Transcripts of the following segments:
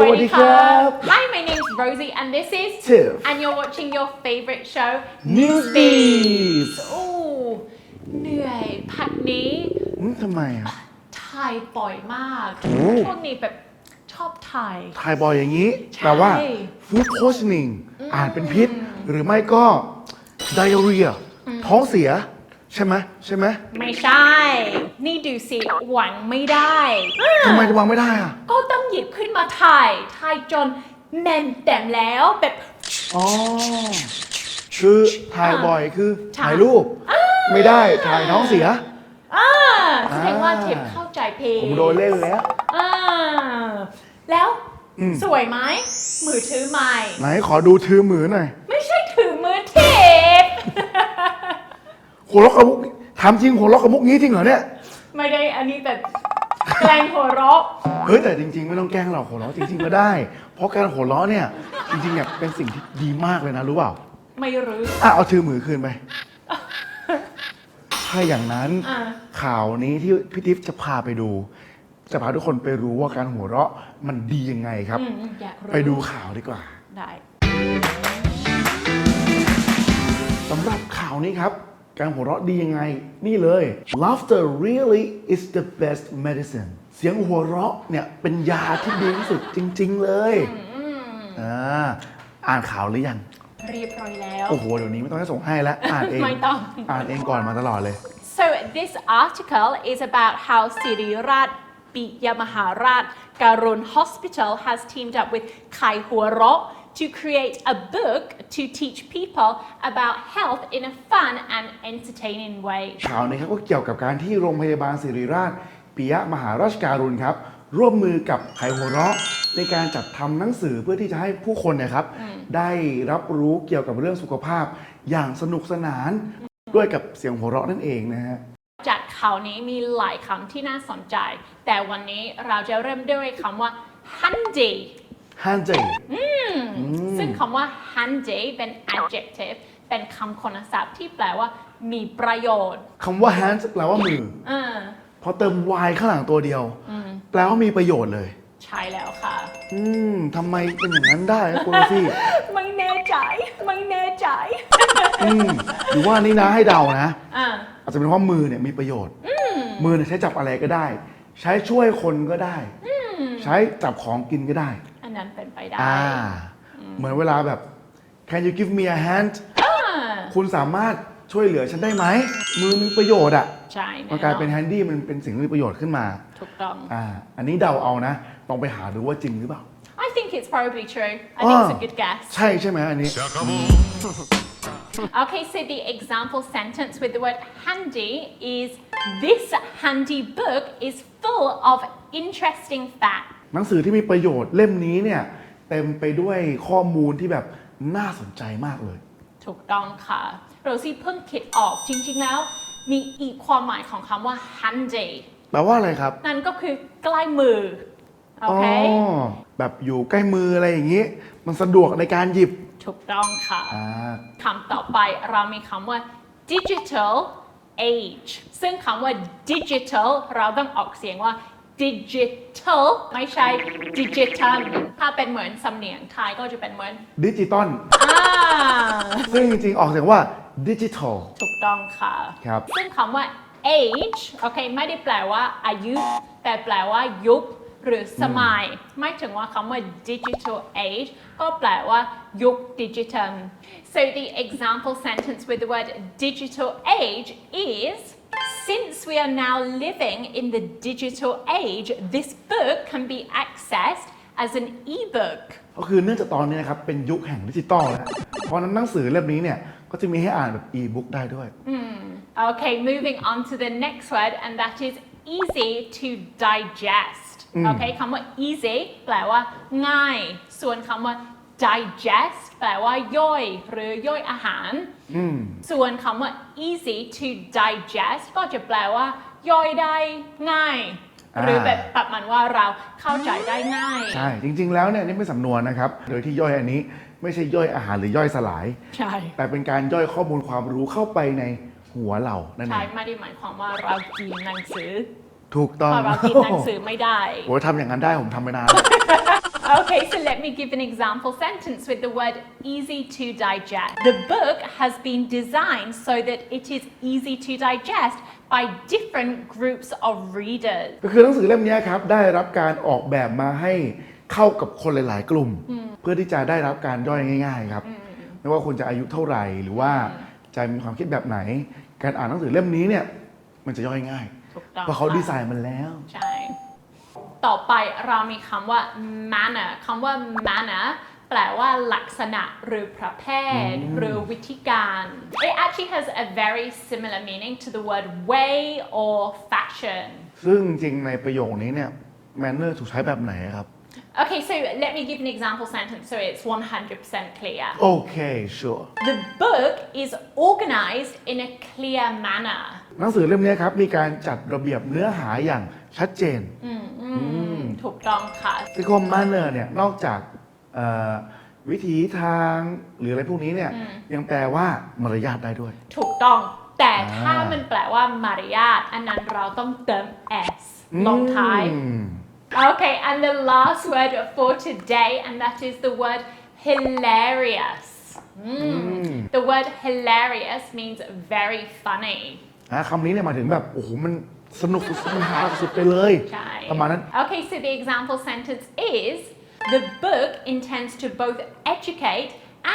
สวัสดีครับ Hi, my name's Rosie and this is Tiff. and you're watching your favorite show Newsbeat โอ้เหนื่อยพักนี้อืมทำไมอะ ถ่ายบ่อยมากโอ้ ช่วงนี้แบบชอบถ่าย ถ่ายบ่อยอย่างนี้ ใช่แปลว่า food poisoning อ่านเป็นพิษ หรือไม่ก็ diarrhea ท้องเสีย ใช่ไหมใช่ไหมไม่ใช่ นี่ดูสิหวังไม่ได้ทำไมจะวางไม่ได้อะก็ต้องหยิบขึ้นมาถ่าย ถ่ายจนแน่นเต็มแล้วแบบอ๋อคือถ่ายบ่อยคือใช่ถ่ายรูป ไม่ได้ถ่ายท้องเสีย อ่าแสดงว่าอ่าเทปเข้าใจเพลงผมโดนเล่นแล้ว อ่าแล้วอืม สวยไหมมือถือใหม่ ไหนขอดูถือมือหน่อย หัวเราะกับมุกถามจริงหัวเราะกับมุกนี้จริงเหรอเนี่ย ไม่ได้อันนี้แบบแกล้งหัวเราะเฮ้ยแต่จริง ๆ ไม่ต้องแกล้งเราหัวเราะจริง ๆ ก็ได้ เพราะการหัวเราะเนี่ยจริงๆเนี่ยเป็นสิ่งที่ดีมากเลยนะรู้เปล่าไม่รู้อะเอาถือมือคืนไปถ้าอย่างนั้นอ่าข่าวนี้ที่พี่ทิพย์จะพาไปดู จะพาทุกคนไปรู้ว่าการหัวเราะมันดียังไงครับ อืมอยากรู้ไปดูข่าวดีกว่า ได้ สำหรับข่าวนี้ครับ การหัวเราะดียังไง นี่เลย laughter really is the best medicine เสียงหัวเราะเนี่ยเป็นยาที่ดีที่สุดจริง ๆ เลยอ่าอ่านข่าวหรือยัง เรียบร้อยแล้ว โอ้โห เดี๋ยวนี้ไม่ต้องให้ส่งให้แล้ว อ่านเอง ไม่ต้อง อ่านเองก่อนมาตลอดเลย So this article is about how Sirirat Biyamaharat Garun Hospital has teamed up with Kai Huaro to create a book to teach people about health in a fun and entertaining way. ข่าวนี้ครับก็เกี่ยวกับการที่โรงพยาบาลศิริราชปิยมหาราชการุณครับ ร่วมมือกับไขหัวเราะ ในการจัดทำหนังสือเพื่อที่จะให้ผู้คนเนยครับ ได้รับรู้เกี่ยวกับเรื่องสุขภาพ อย่างสนุกสนาน ด้วยกับเสียงหัวเราะนั่นเองนะฮะ จากข่าวนี้มีหลายคำที่น่าสนใจ แต่วันนี้เราจะเริ่มด้วยคำว่า handy ฮันเจซึ่งคำว่า handy เป็น adjective เป็นคำคุณศัพท์ที่แปลว่ามีประโยชน์คำว่า hand แปลว่ามือเออพอเติม y ข้างหลังตัวเดียว แปลว่ามีประโยชน์เลย ใช่แล้วค่ะ อืมทำไมเป็นอย่างนั้นได้ครับคุณพี่ไม่แน่ใจ ไม่แน่ใจ อืมหรือว่านี่นะให้เดานะอ่าอาจจะเป็นเพราะมือเนี่ยมีประโยชน์ มือเนี่ยใช้จับอะไรก็ได้ ใช้ช่วยคนก็ได้ ใช้จับของกินก็ได้ อันนั้นเป็นไปได้อ่า เหมือนเวลาแบบ can you give me a hand อ่าคุณสามารถช่วยเหลือฉันได้ไหม มือมีประโยชน์อะ ใช่มันกลายเป็น handy มันเป็นสิ่งที่มีประโยชน์ขึ้นมา ถูกต้อง อ่า อันนี้เดาเอานะ ต้องไปหาดูว่าจริงหรือเปล่า I think it's probably true I think it's a อ่า good guess ใช่ใช่ไหมอันนี้ Okay so the example sentence with the word handy is this handy book is full of interesting facts หนังสือที่มีประโยชน์เล่มนี้เนี่ย เต็มไปด้วยข้อมูลที่แบบน่าสนใจมากเลย ถูกต้องค่ะโรซี่เพิ่งคิดออกจริงๆแล้ว มีอีกความหมายของคำว่า handy แปลว่าอะไรครับ นั่นก็คือใกล้มือ โอเคแบบอยู่ใกล้มืออะไรอย่างนี้ มันสะดวกในการหยิบถูกต้องค่ะ อ่าคำต่อไปเรามีคำว่า digital age ซึ่งคำว่า digital เราต้องออกเสียงว่า digital ไม่ใช่ digital ถ้าเป็นเหมือนสำเนียงไทยก็จะเป็นเหมือนดิจิตอลอ่าซึ่งจริงๆ ออกเสียงว่าดิจิทัล ถูกต้องค่ะ ครับ ซึ่งคำว่า age โอเค ไม่ได้แปลว่าอายุ แต่แปลว่ายุคหรือสมัย ไม่ถึงว่าคำว่า digital age ก็แปลว่ายุคดิจิทัล so the example sentence with the word digital age is Since we are now living in the digital age, this book can be accessed as an ebook. ก็คือเนื่องจากตอนนี้นะครับ เป็นยุคแห่งดิจิตอลแล้ว เพราะฉะนั้นหนังสือเล่มนี้เนี่ย ก็จะมีให้อ่านแบบอีบุ๊กได้ด้วย Okay, moving on to the next word, and that is easy to digest. Okay, คำว่า easy แปลว่าง่าย ส่วนคำว่า digest แปลว่าย่อยหรือย่อยอาหาร ส่วนคำว่า easy to digest ก็จะแปลว่า ย่อยได้ง่าย หรือแบบประมาณว่าเราเข้าใจได้ง่าย ใช่ จริง ๆ แล้วเนี่ยนี่เป็นสำนวนนะครับ โดยที่ย่อยอันนี้ไม่ใช่ย่อยอาหารหรือย่อยสลาย ใช่ แต่เป็นการย่อยข้อมูลความรู้เข้าไปในหัวเรานั่นเอใช่งไม่ได้หมายความว่าเรากินหนังสือ ถูกต้องเพราะเรากินหนังสือไม่ได้โอ้ยทำอย่างนั้นได้ผมทำไปนานแล้ว Okay, so let me give an example sentence with the word easy to digest. The book has been designed so that it is easy to digest by different groups of readers. ก็คือหนังสือเล่มนี้ครับ ได้รับการออกแบบมาให้เข้ากับคนหลาย ๆ กลุ่ม เพื่อที่จะได้รับการย่อยง่าย ๆ ครับ ไม่ว่าคุณจะอายุเท่าไหร่ หรือว่าจะมีความคิดแบบไหน การอ่านหนังสือเล่มนี้เนี่ยมันจะย่อยง่าย ถูกต้องเพราะเขาค่ะดีไซน์มันแล้ว ใช่ ต่อไปเรามีคำว่า manner คำว่า manner แปลว่าลักษณะหรือประเภทหรือวิธีการ It actually has a very similar meaning to the word way or fashion ซึ่งจริงๆในประโยคนี้เนี่ยแมนเนอร์ถูกใช้แบบไหนครับ Okay, so let me give an example sentence so it's 100% clear. โอเค sure The book is organized in a clear manner. หนังสือเล่มนี้ครับมีการจัดระเบียบเนื้อหาอย่างชัดเจนถูกต้องค่ะ ซิคมมาเนอร์เนี่ยนอกจากเอ่อวิถีทางหรืออะไรพวกนี้เนี่ยยังแปลว่ามารยาทได้ด้วย ถูกต้อง แต่ถ้าอ่ามั มันแปลว่ามารยาทอันนั้นเราต้องเติม s ลงท้าย อืม Okay, and the last word for today, and that is the word hilarious. Mm. The word hilarious means very funny. อะคำนี้เนี่ยหมายถึงแบบโอ้โหมันสนุกสุดๆมันฮาสุดๆไปเลยใช่ประมาณนั้น Okay, so the example sentence is the book intends to both educate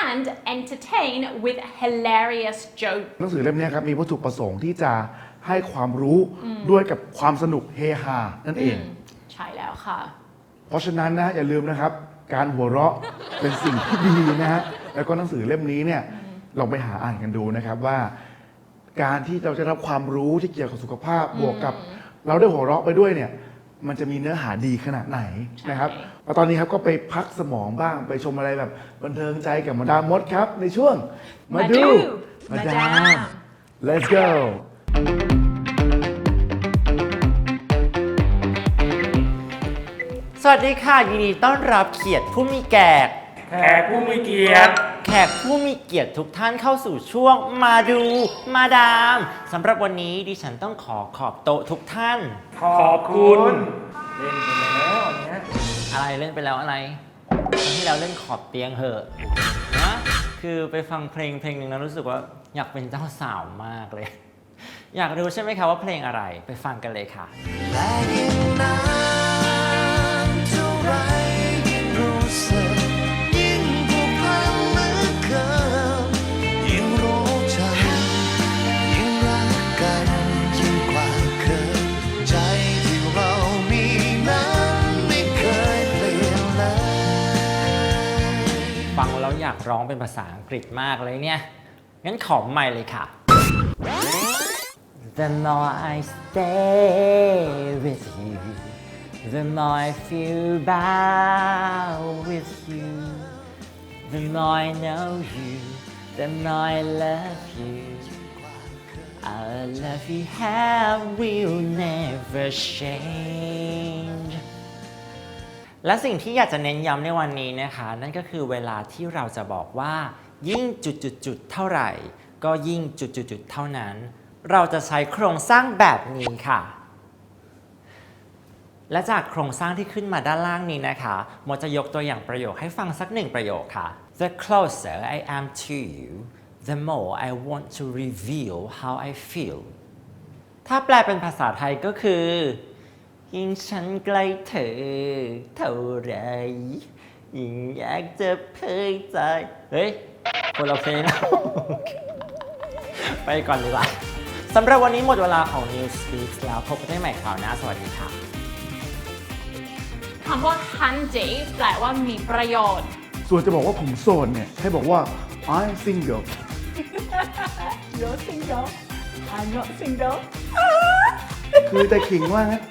and entertain with hilarious jokes. หนังสือเล่มเนี้ยครับมีวัตถุประสงค์ที่จะให้ความรู้ด้วยกับความสนุกเฮฮานั่นเอง ใช่แล้วค่ะ เพราะฉะนั้นนะอย่าลืมนะครับ การหัวเราะเป็นสิ่งที่ดีนะฮะแล้วก็หนังสือเล่มนี้เนี่ยลองไปหาอ่านกันดูนะครับว่า การที่เราจะรับความรู้ที่เกี่ยวกับสุขภาพบวกกับ เราได้หัวเราะไปด้วยเนี่ย มันจะมีเนื้อหาดีขนาดไหนนะครับใช่แล้วตอนนี้ครับก็ไปพักสมองบ้างไปชมอะไรแบบบันเทิงใจกับมาดามมดครับ ในช่วงมาดูมาดาม let's go สวัสดีค่ะ ยินดีต้อนรับเขียรติผู้มีแกกแขกผู้มีเกียรติ แขกผู้มีเกียรติทุกท่านเข้าสู่ช่วงมาดูมาดามสำหรับวันนี้ดิฉันต้องขอขอบโต๊ะทุกท่าน ขอบคุณ เล่นไปแล้วอันเนี้ยอะไรเล่นไปแล้วอะไรครั้งที่แล้วเล่นขอบเตียงเหอะนะคือไปฟังเพลงเพลงหนึ่งแล้วรู้สึกว่าอยากเป็นเจ้าสาวมากเลย อยากรู้ใช่ไหมคะว่าเพลงอะไรไปฟังกันเลยค่ะ และยิ่งนานเท่าไร ร้องเป็นภาษาอังกฤษมากเลยเนี่ย งั้นขอไม่เลยค่ะ The more I stay with you The more I feel bound with you The more I know you The more I love you Our love we have will never change และสิ่งที่อยากจะเน้นย้ำในวันนี้นะคะ นั่นก็คือเวลาที่เราจะบอกว่า ยิ่งจุดๆเท่าไหร่ ก็ยิ่งจุดๆๆเท่านั้น เราจะใช้โครงสร้างแบบนี้ค่ะ และจากโครงสร้างที่ขึ้นมาด้านล่างนี้นะคะโมจะยกตัวอย่างประโยคให้ฟังสักหนึ่งประโยคค่ะ The closer I am to you the more I want to reveal how I feel ถ้าแปลเป็นภาษาไทยก็คือ ยิ่งฉันใกล้เธอเท่าไรยิ่งอยากจะเผยใจ เฮ้ย คนละเพลงไปก่อนดีกว่าสำหรับวันนี้หมดเวลาของ New Speaks แล้วพบกันได้ใหม่คราวหน้า สวัสดีค่ะ คำว่า handy แปลว่ามีประโยชน์ ส่วนจะบอกว่าผมโสดเนี่ย ให้บอกว่า I'm single You're single I'm not single คือแต่ขิงว่างั้น